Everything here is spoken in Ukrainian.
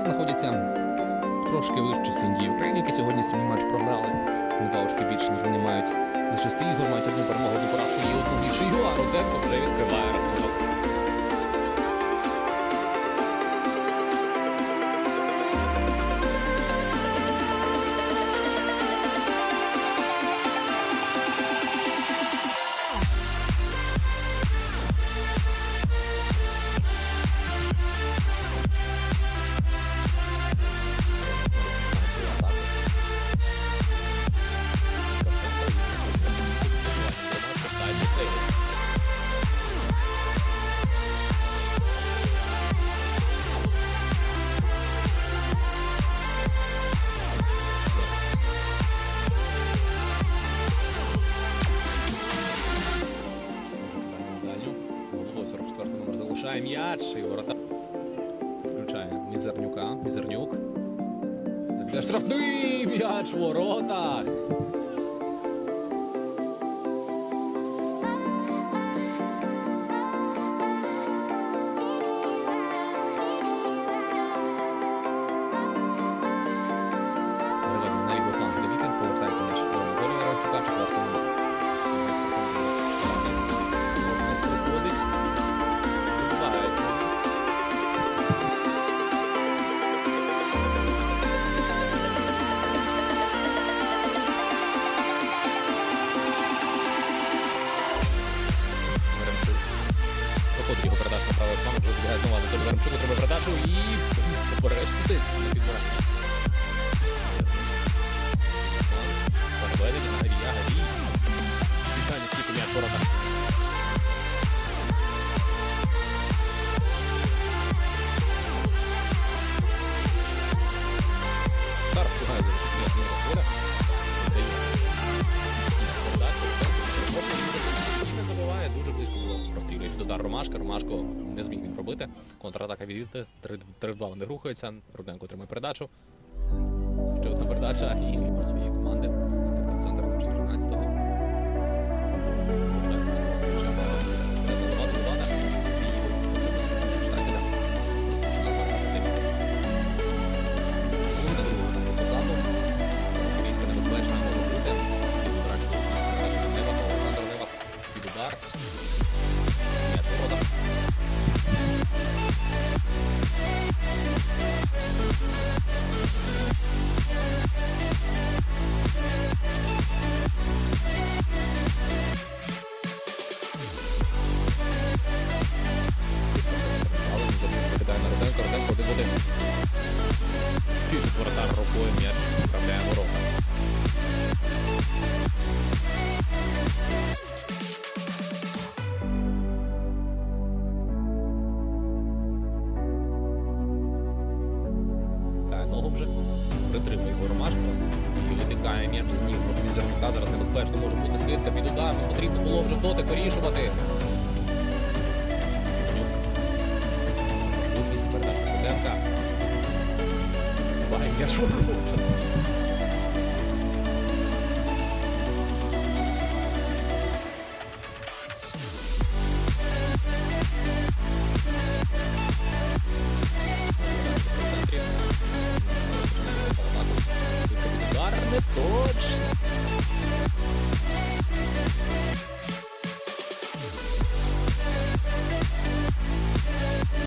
знаходиться трошки вище Сіндії України, які сьогодні свій матч програли. Два очки більше, ніж вони мають з шести ігор, мають одну перемогу до поразки і одну більшу а Руденко вже відкриває рахунок. 44 номер м'яч і ворота. Включає Мізернюка. Мізернюк. Штрафний м'яч в воротах. Вже збігає знову Анатолій Веремчук, отримує передачу і попереч туди на підбирання. Переведення Гарія, Гарій. Вітання скільки м'яч ворота. Зараз встигає за на дуже близько було прострілює під удар Ромашка. Ромашко не зміг він пробити. Контратака відійти. 3 в 2 вони рухаються. Руденко отримує передачу. Ще одна передача і про своєї команди. Притримує його ромашку І витикає м'яч з ніг проти Мізернюка. Зараз небезпечно може бути скидка під удар. Ну, Потрібно було вже дотик вирішувати. М'яч у ворота.